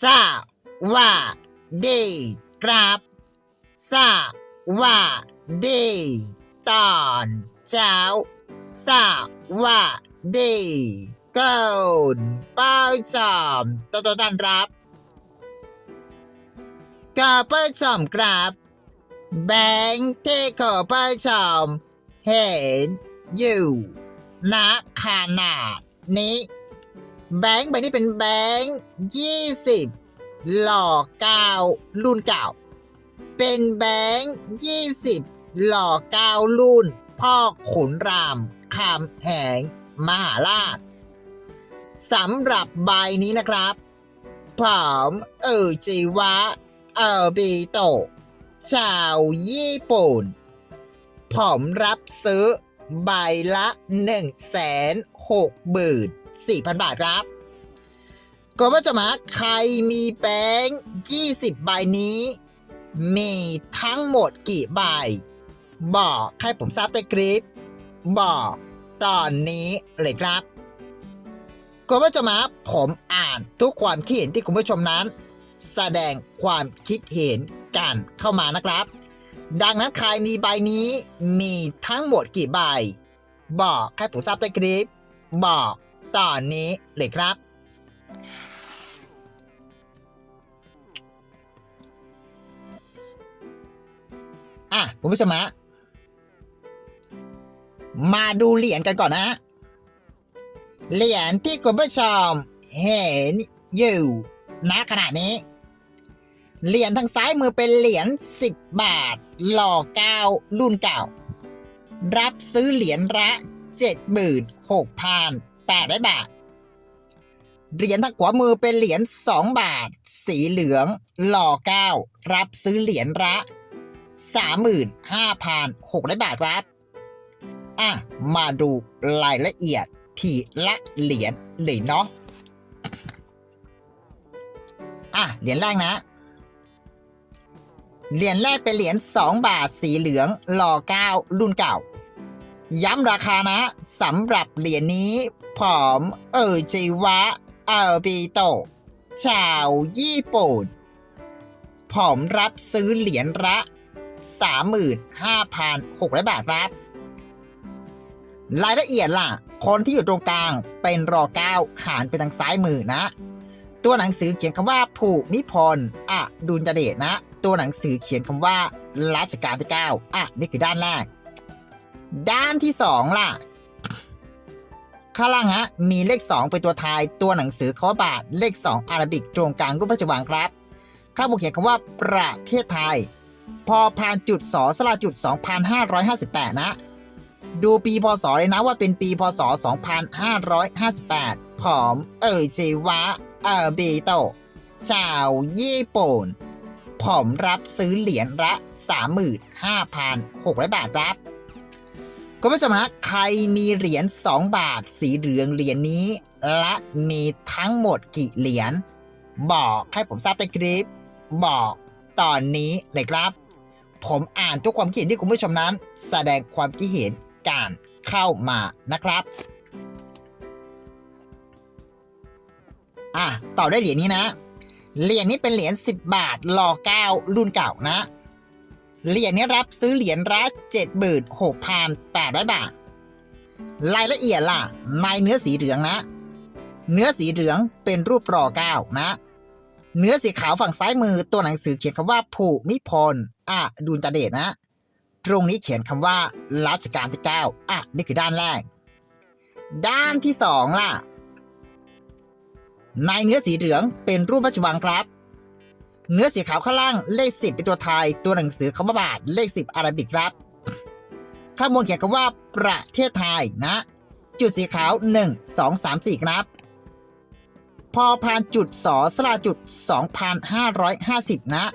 สวัสดีครับสวัสดีตอนเช้าสวัสดีก่อนป้ายชมตัวตัวต้อนรับก็ป้ายชมครับ แบงค์ที่ขอป้ายชมเห็นอยู่ณขนาดนี้ แบงค์ใบนี้เป็นแบงค์ยี่สิบหล่อเก้ารุ่นเก่า เป็นแบงค์ยี่สิบหล่อเก้ารุ่น พ่อขุนรามคำแหงมหาราชสำหรับใบนี้นะครับผมเออจิวะ เออบิโตะชาวญี่ปุ่น ผมรับซื้อใบละ1 6 4 0 0 0 บาทครับก็ว่าจะมาใครมีแบงค์20 ใบนี้ มีทั้งหมดกี่ใบ บอกให้ผมทราบใต้คลิป บอกตอนนี้เลยครับก็ว่าจะมาผมอ่านทุกความคิดเห็นที่คุณผู้ชมนั้น แสดงความคิดเห็นกันเข้ามานะครับ ดังนั้นใครมีใบนี้มีทั้งหมดกี่ใบ บอกให้ผมทราบใต้คลิป บอก ตอนนี้เลยครับ อะคุณผู้ชมะมาดูเหรียญกันก่อนนะ เหรียญที่คุณผู้ชมเห็นอยู่ณขณะนี้ เหรียญทางซ้ายมือเป็นเหรียญ10 บาท หล่อเก้ารุ่นเก่า รับซื้อเหรียญละ 76,800 บาท เหรียญทางขวามือเป็นเหรียญ2บาท สีเหลืองหล่อเก้ารับซื้อเหรียญละ35,600 บาทครับ อะ มาดูรายละเอียดทีละเหรียญเลยเนาะ อะ เหรียญแรกนะ เหรียญแรกเป็นเหรียญ2บาทสีเหลืองหล่อเก้ารุ่นเก่า ย้ำราคานะสำหรับเหรียญนี้ ผมเออจิวะเออบิโตะชาวญี่ปุ่น ผมรับซื้อเหรียญละ35,600 บาทครับ รายละเอียดล่ะ คนที่อยู่ตรงกลางเป็นรอเก้าหารไปทางซ้ายมือนะ ตัวหนังสือเขียนคำว่าผูมิพลอะดุลยเดชนะ ตัวหนังสือเขียนคำว่ารัชกาลที่ 9 อะ นี่คือด้านแรก ด้านที่ 2 ล่ะ ข้างล่างฮะมีเลข 2 เป็นตัวทายตัวหนังสือคำว่าบาทเลข 2 อาราบิกตรงกลางรูปพระราชวังครับ ข้างบนเขียนคำว่าประเทศไทย พอพานจุดสอสลาจุด 2,558 นะ ดูปีพศเลยนะว่าเป็นปีพศ 2558ผมเอ่ยจิวะ เออบีโตชาวญี่ปุ่นผมรับซื้อเหรียญละ 35,600 บาทครับ คุณผู้ชมฮะใครมีเหรียญ2 บาทสีเหลืองเหรียญนี้ และมีทั้งหมดกี่เหรียญบอกให้ผมทราบในคลิป บอกตอนนี้เลยครับ ผมอ่านทุกความคิดเห็นที่คุณผู้ชมนั้น แสดงความคิดเห็นการเข้ามานะครับอะต่อได้เหรียญนี้นะ เหรียญนี้เป็นเหรียญ10 บาทรอ9รุ่นเก่านะ เหรียญนี้รับซื้อเหรียญละ76,800 บาท รายละเอียดล่ะในเนื้อสีเหลืองนะ เนื้อสีเหลืองเป็นรูปรอ9นะ เนื้อสีขาวฝั่งซ้ายมือตัวหนังสือเขียนคำว่าผูมิพลอะดุลยเดชนะ ตรงนี้เขียนคำว่ารัชกาลที่9อะนี่คือด้านแรก ด้านที่2ล่ะ ในเนื้อสีเหลืองเป็นรูปพระราชวังครับ เนื้อสีขาวข้างล่างเลข10เป็นตัวไทย ตัวหนังสือคำว่าบาทเลข10อาราบิกครับ ข้างบนเขียนคำว่าประเทศไทยนะ จุดสีขาว 1 2 3 4 ครับ พอพานจุดสอสลาจุด 2,550 นะ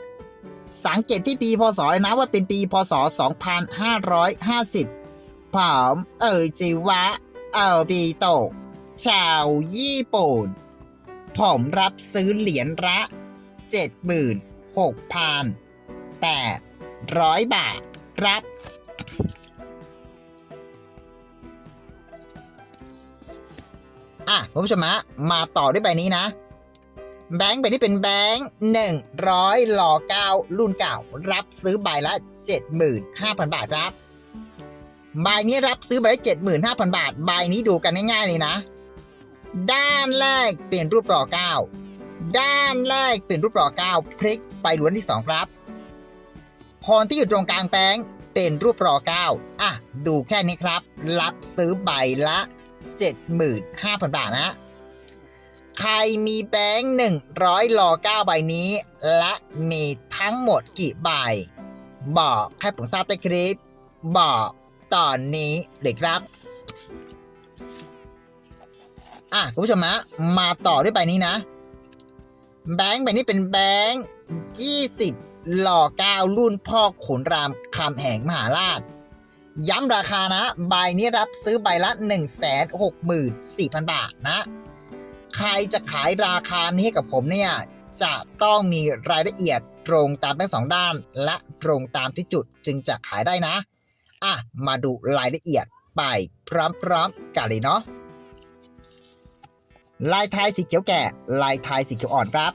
สังเกตที่ปีพศนะว่าเป็นปีพศ 2550ผมเอ่ยจิวะ เอ่อบีโตชาวญี่ปุ่นผมรับซื้อเหรียญละ 76,800 บาทครับ อะคุณผู้ชมฮะมาต่อด้วยใบนี้นะ แบงค์ใบนี้เป็นแบงค์100หล่อ9รุ่นเก่า รับซื้อใบละ 75,000 บาทครับใบนี้รับซื้อใบละ75,000 บาท ใบนี้ดูกันง่ายๆเลยนะ ด้านแรกเป็นรูปหล่อ9 ด้านแรกเป็นรูปหล่อ9พลิกไปดูด้านที่2ครับ พรที่อยู่ตรงกลางแบงเป็นรูปหล่อ9อะ ดูแค่นี้ครับ รับซื้อใบละ 75,000 บาทนะ ใครมีแบงค์100รอ9ใบนี้ และมีทั้งหมดกี่ใบ บอกให้ผมทราบใต้คลิป บอกตอนนี้เลยครับอะคุณผู้ชมฮะมาต่อด้วยใบนี้นะ แบงค์ใบนี้เป็นแบงค์20หล่อ9รุ่นพ่อขุนรามคำแหงมหาราช ย้ำราคานะ ใบนี้รับซื้อใบละ 164,000 บาทนะ ใครจะขายราคานี้ให้กับผมเนี่ย จะต้องมีรายละเอียดตรงตามทั้งสองด้าน และตรงตามที่จุดจึงจะขายได้นะ อะ มาดูรายละเอียดไปพร้อมๆกันเลยเนาะ ลายไทยสีเขียวแก่ ลายไทยสีเขียวอ่อนครับ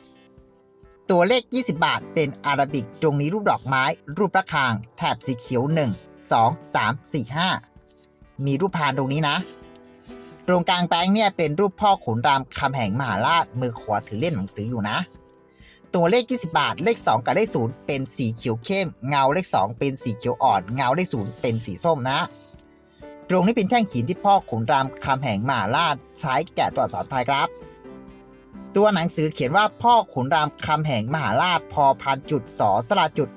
ตัวเลข 20 บาท เป็นอาราบิกตรงนี้รูปดอกไม้ รูประฆังแถบสีเขียว 1 2 3 4 5 มีรูปพานตรงนี้นะ ตรงกลางแป้งเนี่ยเป็นรูปพ่อขุนรามคำแห่งมหาราชมือขวาถือเล่นหนังสืออยู่นะ ตัวเลข 20 บาท เลข 2 กับเลข 0 เป็นสีเขียวเข้ม เงาเลข 2 เป็นสีเขียวอ่อน เงาเลข 0 เป็นสีส้มนะ ตรงนี้เป็นแท่งหินที่พ่อขุนรามคำแห่งมหาราชใช้แกะตัวอักษรไทยครับ ตัวหนังสือเขียนว่าพ่อขุนรามคำแห่งมหาราชพอพันจุดสอสระจุด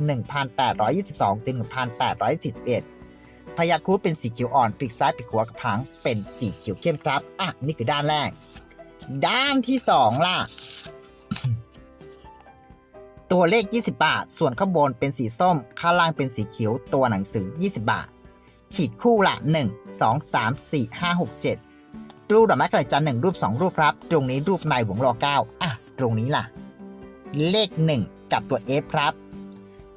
1822ถึง1841พยาครุฑเป็นสีเขียวอ่อนปีกซ้ายปีกขวากับหางเป็นสีเขียวเข้มครับอะนี่คือด้านแรก ด้านที่ 2 ล่ะ ตัวเลข 20 บาท ส่วนข้างบนเป็นสีส้ม ข้างล่างเป็นสีเขียวตัวหนังสือ 20 บาท ขีดคู่ละ 1 2 3 4 5 6 7 รูปดอกไม้กระจันหนึ่งรูป 2 รูปครับ ตรงนี้รูปในวงรอเก้าอะ ตรงนี้ล่ะ เลข 1 กับตัว F ครับ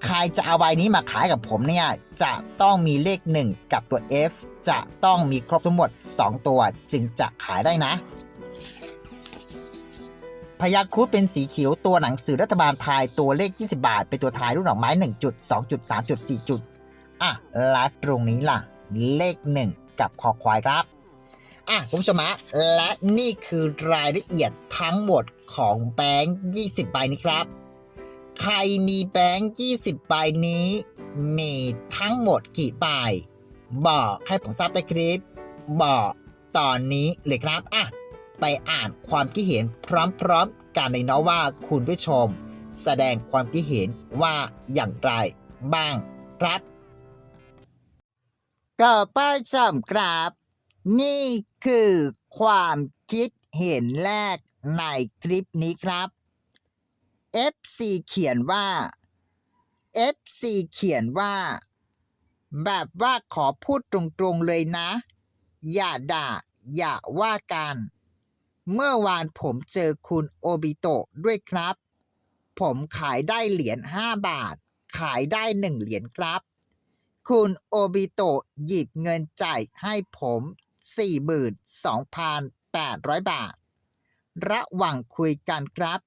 ใครจะเอาใบนี้มาขายกับผมเนี่ย จะต้องมีเลข 1 กับตัว F จะต้องมีครบทั้งหมด 2 ตัวจึงจะขายได้นะพยาครุฑเป็นสีเขียวตัวหนังสือรัฐบาลไทยตัวเลข 20 บาท เป็นตัวทายรูปดอกไม้1จุด2จุด3จุด4จุด อะและตรงนี้ล่ะ เลข 1 กับคอควายครับอะคุณผู้ชมฮะและนี่คือรายละเอียดทั้งหมดของแบงค์20 ใบนี้ครับ ใครมีแบงค์20 ใบนี้ มีทั้งหมดกี่ใบบอกให้ผมทราบใต้คลิป บอกตอนนี้เลยครับอะไปอ่านความคิดเห็นพร้อมๆกันเลยเนาะว่าคุณผู้ชม แสดงความคิดเห็นว่าอย่างไรบ้างครับ ก็ป้าชมครับ นี่คือความคิดเห็นแรกในคลิปนี้ครับ FC เขียนว่า FC เขียนว่า แบบว่าขอพูดตรงๆเลยนะ อย่าด่า อย่าว่ากัน เมื่อวานผมเจอคุณโอบิโตะด้วยครับ ผมขายได้เหรียญ5บาท ขายได้1เหรียญครับ คุณโอบิโตะหยิบเงินจ่ายให้ผม 42,800 บาท ระหว่างคุยกันครับ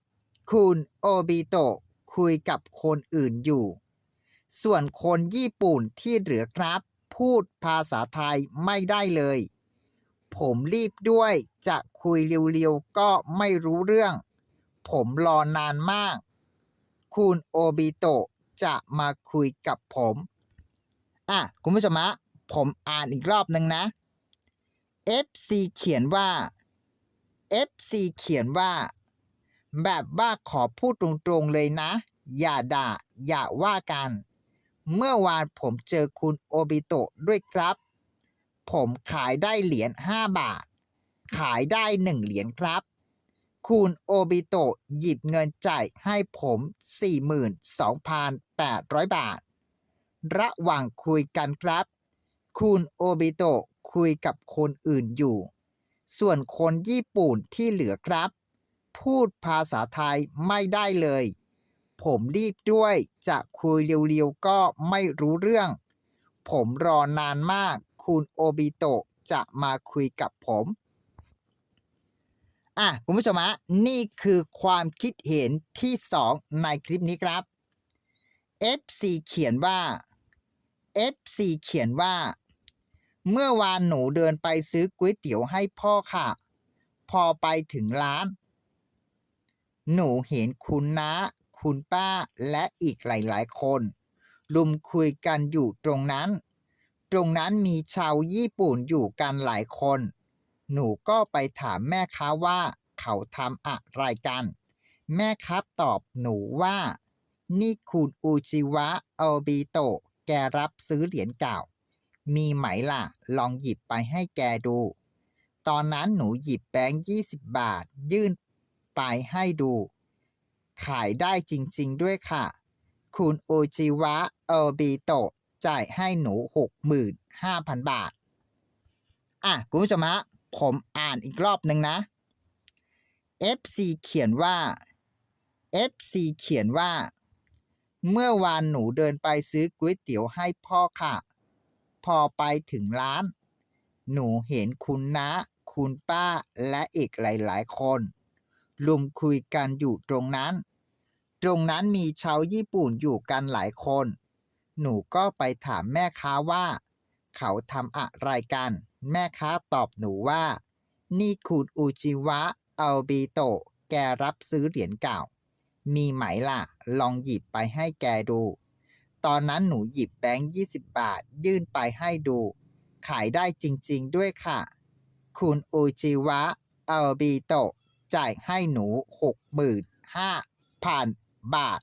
คุณโอบิโตะคุยกับคนอื่นอยู่ ส่วนคนญี่ปุ่นที่เหลือครับ พูดภาษาไทยไม่ได้เลย ผมรีบด้วยจะคุยเร็วๆก็ไม่รู้เรื่อง ผมรอนานมาก คุณโอบิโตะจะมาคุยกับผม อะคุณผู้ชมะผมอ่านอีกรอบหนึ่งนะ FC เขียนว่า FC เขียนว่า แบบว่าขอพูดตรงๆเลยนะ อย่าด่า อย่าว่ากัน เมื่อวานผมเจอคุณโอบิโตะด้วยครับ ผมขายได้เหรียญ5บาท ขายได้ 1 เหรียญครับ คุณโอบิโตะหยิบเงินจ่ายให้ผม 42,800 บาท ระหว่างคุยกันครับ คุณโอบิโตะคุยกับคนอื่นอยู่ ส่วนคนญี่ปุ่นที่เหลือครับ พูดภาษาไทยไม่ได้เลย ผมรีบด้วยจะคุยเร็วๆก็ไม่รู้เรื่อง ผมรอนานมาก คุณโอบิโตะจะมาคุยกับผมอะคุณผู้ชมฮะนี่คือความคิดเห็นที่สองในคลิปนี้ครับ FC เขียนว่า FC เขียนว่า เมื่อวานหนูเดินไปซื้อก๋วยเตี๋ยวให้พ่อค่ะ พอไปถึงร้าน หนูเห็นคุณน้า คุณป้าและอีกหลายๆ คนลุมคุยกันอยู่ตรงนั้น ตรงนั้นมีชาวญี่ปุ่นอยู่กันหลายคน หนูก็ไปถามแม่ค้าว่าเขาทำอะไรกัน แม่ครับตอบหนูว่า นี่คุณอูจิวะโอบิโตะ กรับซื้อเหรียญเก่า มีไหมล่ะ ลองหยิบไปให้แกดู ตอนนั้นหนูหยิบแบงค์ยี่สิบบาท ยื่นไปให้ดู ขายได้จริง ๆ ด้วยค่ะ คุณโอจิวะโอบิโตะจ่ายให้หนูหกหมื่นห้าพันบาท อะ คุณผู้ชมฮะ ผมอ่านอีกรอบหนึ่งนะ FC เขียนว่า FC เขียนว่า เมื่อวานหนูเดินไปซื้อก๋วยเตี๋ยวให้พ่อค่ะ พอไปถึงร้าน หนูเห็นคุณน้าคุณป้าและอีกหลายๆ คนลุมคุยกันอยู่ตรงนั้น ตรงนั้นมีชาวญี่ปุ่นอยู่กันหลายคน หนูก็ไปถามแม่ค้าว่า เขาทำอะไรกัน แม่ค้าตอบหนูว่า นี่คุณอูจิวะอัลบิโตะแกรับซื้อเหรียญเก่า มีไหมล่ะ ลองหยิบไปให้แกดู ตอนนั้นหนูหยิบแบงค์ยี่สิบบาท ยื่นไปให้ดู ขายได้จริง ๆ ด้วยค่ะ คุณอูจิวะอัลบิโตะจ่ายให้หนูหกหมื่นห้าพันบาท